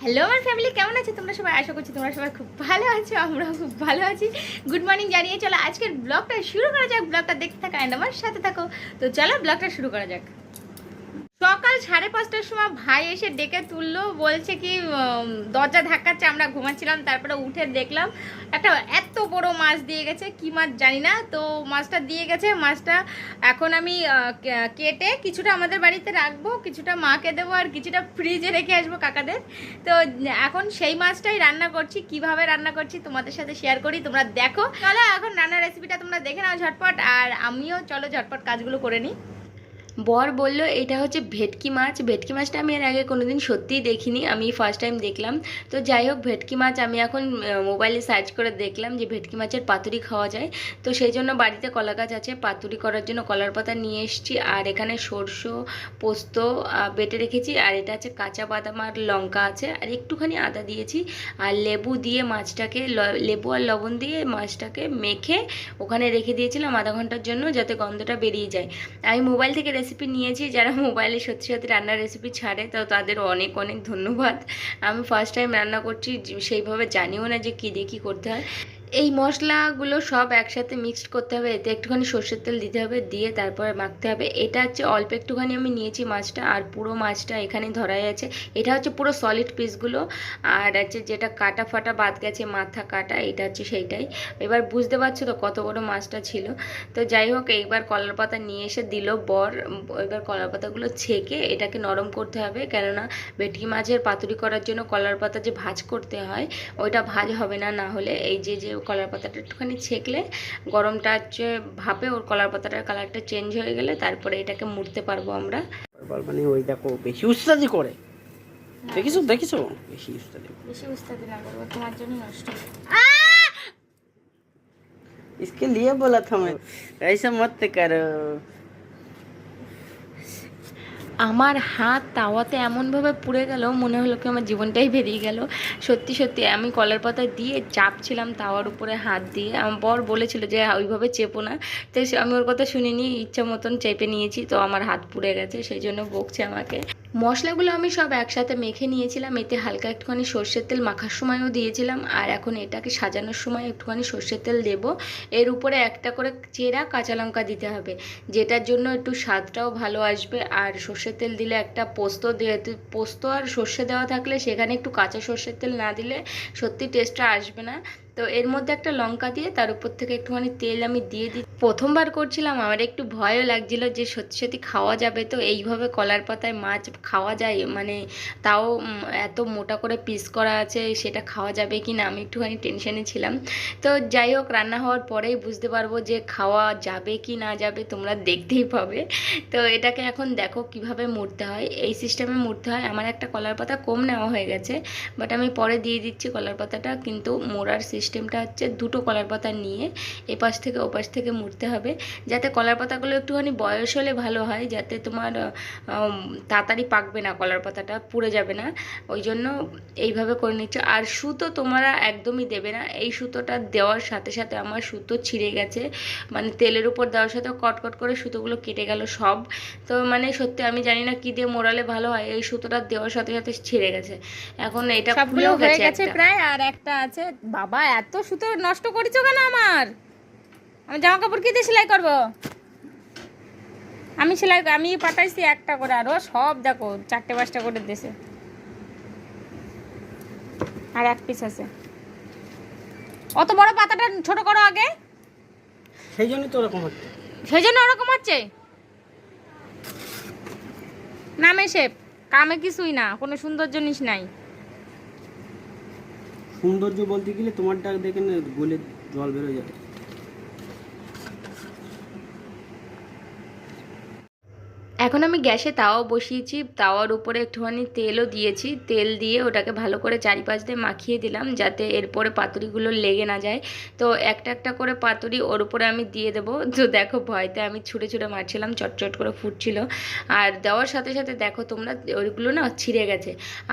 Hello আমার family কেমন আছে? তোমরা সবাই আশা করছি তোমরা সবাই খুব ভালো আছো, আমরাও খুব ভালো আছি। গুড মর্নিং জানিয়ে চলো, আজকের ব্লগটা শুরু করা যাক। ব্লগটা দেখতে থাকো অ্যান্ড আমার সাথে থাকো। তো চলো ব্লগটা শুরু করা যাক। সকাল সাড়ে পাঁচটার সময় ভাই এসে ডেকে তুললো, বলছে কি দরজা ধাক্কাচ্ছে, আমরা ঘুমাচ্ছিলাম, তারপরে উঠে দেখলাম একটা এত বড় মাছ দিয়ে গেছে, কি মাছ জানি না, তো মাছটা দিয়ে গেছে, মাছটা এখন আমি কেটে কিছুটা আমাদের বাড়িতে রাখব, কিছুটা মাকে দেবো, আর কিছুটা ফ্রিজে রেখে আসব কাকাদের। তো এখন সেই মাছটাই রান্না করছি, কীভাবে রান্না করছি তোমাদের সাথে শেয়ার করি, তোমরা দেখো। চলো এখন রান্নার রেসিপিটা তোমরা দেখে নাও ঝটপট, আর আমিও চলো ঝটপট কাজগুলো করে নিই। বর বলল, এটা হচ্ছে ভেটকি মাছ। ভেটকি মাছটা আমি এর আগে কোনোদিন সত্যিই দেখিনি। আমি ফার্স্ট টাইম দেখলাম। তো যাই হোক, ভেটকি মাছ আমি এখন মোবাইলে সার্চ করে দেখলাম যে ভেটকি মাছের পাতুরি খাওয়া যায়। তো সেই জন্য বাড়িতে কলা গাছ আছে। পাতুরি করার জন্য কলার পাতা নিয়ে এসেছি। আর এখানে সরষে, পোস্ত বেটে রেখেছি। আর এটা আছে কাঁচা বাদাম আর লঙ্কা আছে। আর একটুখানি আদা দিয়েছি। আর লেবু দিয়ে মাছটাকে লেবু আর লবণ দিয়ে মাছটাকে মেখে ওখানে রেখে দিয়েছিলাম আধা ঘণ্টার জন্য যাতে গন্ধটা বেরিয়ে যায়। আমি মোবাইল থেকে রেসিপি নিয়েছি, যারা মোবাইলে সত্যি সত্যি রান্নার রেসিপি ছাড়ে, তো তাদের অনেক অনেক ধন্যবাদ। আমি ফার্স্ট টাইম রান্না করছি সেইভাবে জানিও না যে কী দিয়ে কী করতে হয়। এই মশলাগুলো সব একসাথে মিক্সড করতে হবে, এতে একটুখানি সর্ষের তেল দিতে হবে, দিয়ে তারপরে মাখতে হবে। এটা হচ্ছে অল্প একটুখানি আমি নিয়েছি মাছটা, আর পুরো মাছটা এখানে ধরাই আছে। এটা হচ্ছে পুরো সলিড পিসগুলো আর হচ্ছে যেটা কাটা ফাটা বাদ গেছে, মাথা কাটা, এটা হচ্ছে সেইটাই। এবার বুঝতে পারছ তো কত বড় মাছটা ছিল? তো যাই হোক, এইবার কলার পাতা নিয়ে এসে দিল বর, এবার কলার পাতাগুলো ছেঁকে এটাকে নরম করতে হবে, কেননা ভেটকি মাছের পাতুরি করার জন্য কলার পাতা যে ভাজ করতে হয়, ওইটা ভাজ হবে না না হলে এই যে যে কলার পাতাটা একটুখানি ছেঁকলে গরমটা হচ্ছে ভাপে ওর কলার পাতাটার কালারটা চেঞ্জ হয়ে গেলে তারপরে এটাকে মুড়তে পারবো আমরা বারবার মানে ওই দেখো বেশি উস্তাদি করে দেখিছো দেখিছো বেশি উস্তাদি বেশি উস্তাদি না করবো তোমার জন্য নষ্ট इसके लिए बोला था मैं ऐसा मत करो আমার হাত তাওয়াতে এমনভাবে পুড়ে গেল, মনে হলো কি আমার জীবনটাই বেরিয়ে গেল। সত্যি সত্যি, আমি কলার পাতা দিয়ে চাপছিলাম তাওয়ার উপরে হাত দিয়ে। আমার বর বলেছিল যে ওইভাবে চেপো না। তো আমি ওর কথা শুনিনি, ইচ্ছা মতন চেপে নিয়েছি, তো আমার হাত পুড়ে গেছে, সেই জন্য বকছে আমাকে। মশলাগুলো আমি সব একসাথে মেখে নিয়েছিলাম। এতে হালকা একটুখানি সর্ষের তেল মাখার সময়ও দিয়েছিলাম। আর এখন এটাকে সাজানোর সময় একটুখানি সর্ষের তেল দেব। এর উপরে একটা করে চেরা কাঁচা লঙ্কা দিতে হবে। যেটার জন্য একটু স্বাদটাও ভালো আসবে। আর সর্ষের তেল দিলে একটা পোস্ত পোস্ত আর সর্ষে দেওয়া থাকলে সেখানে একটু কাঁচা সর্ষের তেল না দিলে সত্যি টেস্টটা আসবে না। তো এর মধ্যে একটা লঙ্কা দিয়ে তার উপর থেকে একটুখানি তেল আমি দিয়ে দিই। প্রথমবার করছিলাম, আমার একটু ভয়ও লাগছিল যে সত্যি সত্যি খাওয়া যাবে। তো এইভাবে কলার পাতায় মাছ খাওয়া যায়? মানে তাও এত মোটা করে পিস করা আছে, সেটা খাওয়া যাবে কি না আমি একটুখানি টেনশনে ছিলাম। তো যাই হোক, রান্না হওয়ার পরেই বুঝতে পারব যে খাওয়া যাবে কি না যাবে, তোমরা দেখতেই পাবে। তো এটাকে এখন দেখো কীভাবে মুড়তে হয়। এই সিস্টেমে মুড়তে হয়। আমার একটা কলার পাতা কম নেওয়া হয়ে গেছে বাট আমি পরে দিয়ে দিচ্ছি কলার পাতাটা, কিন্তু মোড়ার সিস্টেমটা হচ্ছে দুটো কলার পাতা নিয়ে এপাশ থেকে ওপাশ থেকে মুড়তে হবে। যাতে কলার পাতাগুলো একটুখানি বয়স হলে ভালো হয় যাতে তোমার তাড়াতাড়ি পাকবে না কলার পাতাটা পুড়ে যাবে না। ওই জন্য এইভাবে করে নিচ্ছ। আর সুতো তোমরা একদমই দেবে না। এই সুতোটা দেওয়ার সাথে সাথে আমার সুতো ছিঁড়ে গেছে। মানে তেলের উপর দেওয়ার সাথে কটকট করে সুতোগুলো কেটে গেল সব। তো মানে সত্যি আমি জানি না কি দিয়ে মোড়ালে ভালো হয়। এই সুতোটা দেওয়ার সাথে সাথে ছিঁড়ে গেছে। এখন এটা সবগুলো হয়ে গেছে গেছে প্রায়। আর একটা আছে বাবা এত সুতো নষ্ট করেছ কেন আমার? আমি জামা কাপড় কি দিয়ে সেলাই করব? আমি সেলাই আমি পাঠাইছি একটা করে আরও সব দেখো চারটে পাঁচটা করে দেশে আর এক পিস আছে। অত বড় পাতাটা ছোট করো আগে। সেই জন্যই তো ওরকম হচ্ছে। সেই জন্য ওরকম হচ্ছে? নামে শেপ কামে কিছুই না কোনো সুন্দর জিনিস নাই। সৌন্দর্য বলতে গেলে তোমারটা দেখে না গলে জল বেরোয় যাবে। এখন আমি গ্যাসে তাওয়া বসিয়েছি, তাওয়ার উপরে একটুখানি তেলও দিয়েছি। তেল দিয়ে ওটাকে ভালো করে চারিপাশ দিয়ে মাখিয়ে দিলাম যাতে এরপরে পাতুরিগুলো লেগে না যায়। তো একটা একটা করে পাতুরি ওর উপরে আমি দিয়ে দেবো। তো দেখো ভয়তে আমি ছুটে ছুটে মারছিলাম, চটচট করে ফুটছিল। আর দেওয়ার সাথে সাথে দেখো তোমরা, ওইগুলো না ছিঁড়ে গেছে।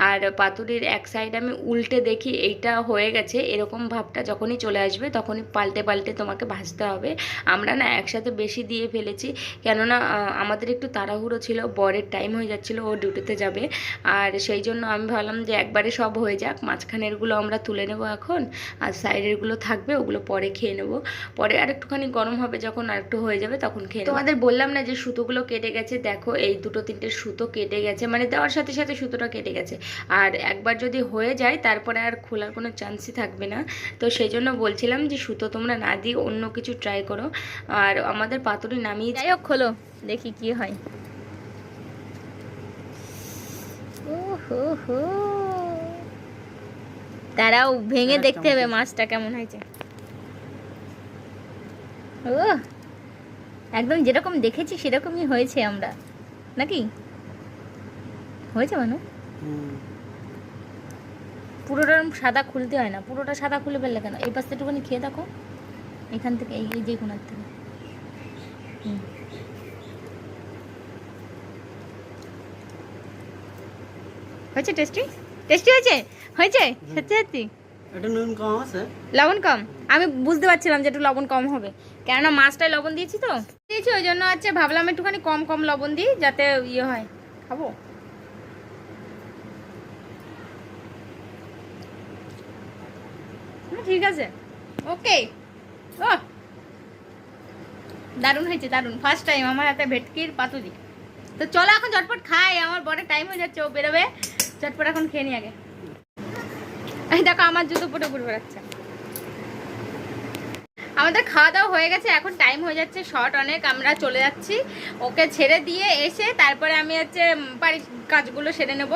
আর পাতুরির এক সাইড আমি উল্টে দেখি এইটা হয়ে গেছে, এরকম ভাবটা যখনই চলে আসবে তখনই পাল্টে পাল্টে তোমাকে ভাজতে হবে। আমরা না একসাথে বেশি দিয়ে ফেলেছি। কেননা আমাদের একটু তাড়াহুড়ো তাড়াহুড়ো ছিল বরের টাইম হয়ে যাচ্ছিল ও ডিউটিতে যাবে। আর সেই জন্য আমি ভাবলাম যে একবারে সব হয়ে যাক মাঝখানেরগুলো আমরা তুলে নেব এখন আর সাইডেরগুলো থাকবে ওগুলো পরে খেয়ে নেব। পরে আর একটুখানি গরম হবে যখন আর একটু হয়ে যাবে তখন খেয়ে। তোমাদের বললাম না যে সুতোগুলো কেটে গেছে দেখো এই দুটো তিনটে সুতো কেটে গেছে মানে দেওয়ার সাথে সাথে সুতোটা কেটে গেছে। আর একবার যদি হয়ে যায় তারপরে আর খোলার কোনো চান্সই থাকবে না। তো সেই জন্য বলছিলাম যে সুতো তোমরা না দিয়ে অন্য কিছু ট্রাই করো। আর আমাদের পাতুরি নামিয়ে যাই হোক খোলো দেখি কি হয়। হো তারাও ভেঙে দেখতে হবে মাছটা কেমন হয়েছে। ও একদম যেরকম দেখেছি সেরকমই হয়েছে আমরা। নাকি? হয়েছে মানু? পুরোটা সাদা খুলতে হয় না। পুরোটা সাদা খুলে ফেললে কেন? এই পাশটা একটুখানি খেয়ে দেখো। এখান থেকে এই এই যে কোনার থেকে। হয়েছে টেস্টি টেস্টি হয়েছে? হয়েছে? সত্যি সত্যি? এটা নুন কম আছে। লবণ কম? আমি বুঝতে পারছিলাম যে একটু লবণ কম হবে। কেননা মাছটায় লবণ দিয়েছি তো। দিয়েছি ওই জন্য হচ্ছে ভাবলাম একটুখানি কম কম লবণ দিই যাতে ইয়ে হয়। খাব? ঠিক আছে। ওকে। ও! দারুণ হয়েছে দারুণ। ফার্স্ট টাইম আমার হাতে ভেটকির পাতুরি। তো চলো এখন ঝটপট খাই আমার বড় টাইম হয়ে যাচ্ছে ও বেরোবে। ঝটপট এখন খেয়ে নি আগে। দেখো, আমার জুতো পরে ঘুরে বেড়াচ্ছে আমাদের খাওয়া দাওয়া হয়ে গেছে, এখন টাইম হয়ে যাচ্ছে শর্ট অনেক, আমরা চলে যাচ্ছি। ওকে ছেড়ে দিয়ে এসে তারপরে আমি হচ্ছে বাড়ির কাজগুলো সেরে নেব।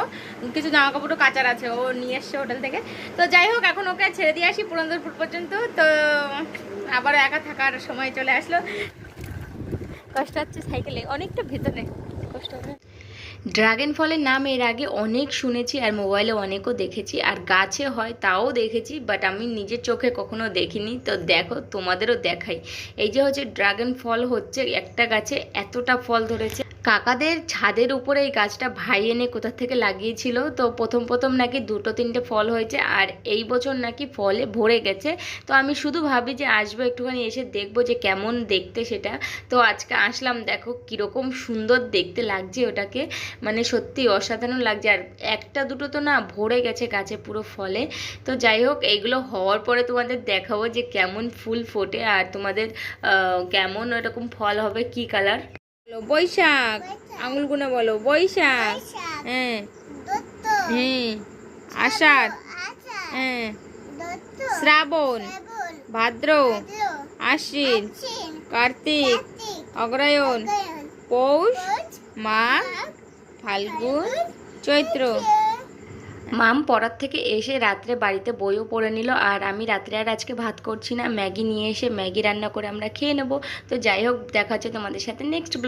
কিছু জামা কাপড়ও কাচার আছে, ও নিয়ে এসছে হোটেল থেকে। তো যাই হোক, এখন ওকে ছেড়ে দিয়ে আসি পুরন্দরপুর পর্যন্ত। তো আবার একা থাকার সময় চলে আসলো। কষ্ট হচ্ছে সাইকেলে, অনেকটা ভেতরে। কষ্ট হবে ড্রাগন ফলের নাম এর আগে অনেক শুনেছি আর মোবাইলে অনেকও দেখেছি। আর গাছে হয় তাও দেখেছি বাট আমি নিজের চোখে কখনো দেখিনি। তো দেখো, তোমাদেরও দেখাই। এই যে হচ্ছে ড্রাগন ফল হচ্ছে একটা গাছে এতটা ফল ধরেছে। কাকাদের ছাদের উপরে এই গাছটা ভাই এনে কোথা থেকে লাগিয়েছিল? তো প্রথম প্রথম নাকি দুটো তিনটে ফল হয়েছে আর এই বছর নাকি ফলে ভরে গেছে। তো আমি শুধু ভাবি যে আসব একটুখানি এসে দেখব যে কেমন দেখতে সেটা। তো আজকে আসলাম, দেখো কীরকম সুন্দর দেখতে লাগছে ওটাকে। মানে সত্যি অসাধারণ লাগছে। আর একটা দুটো তো না ভরে গেছে গাছে পুরো ফলে। তো যাই হোক এইগুলো হওয়ার পরে তোমাদের দেখাবো যে কেমন ফুল ফোটে আর তোমাদের কেমন এরকম ফল হবে, কি কালার। বৈশাখ। আঙুল গুনে বলো বৈশাখ। হ্যাঁ। হ্যাঁ আষাঢ়। হ্যাঁ। শ্রাবণ ভাদ্র আশ্বিন কার্তিক অগ্রায়ণ পৌষ মাঘ ফাল্গুন চৈত্র। মাম পড়ার থেকে এসে রাত্রে বাড়িতে বইও পড়ে নিল আর আমি রাত্রে আর আজকে ভাত করছি না। ম্যাগি নিয়ে এসে ম্যাগি রান্না করে আমরা খেয়ে নেব। তো যাই হোক দেখা হচ্ছে তোমাদের সাথে নেক্সট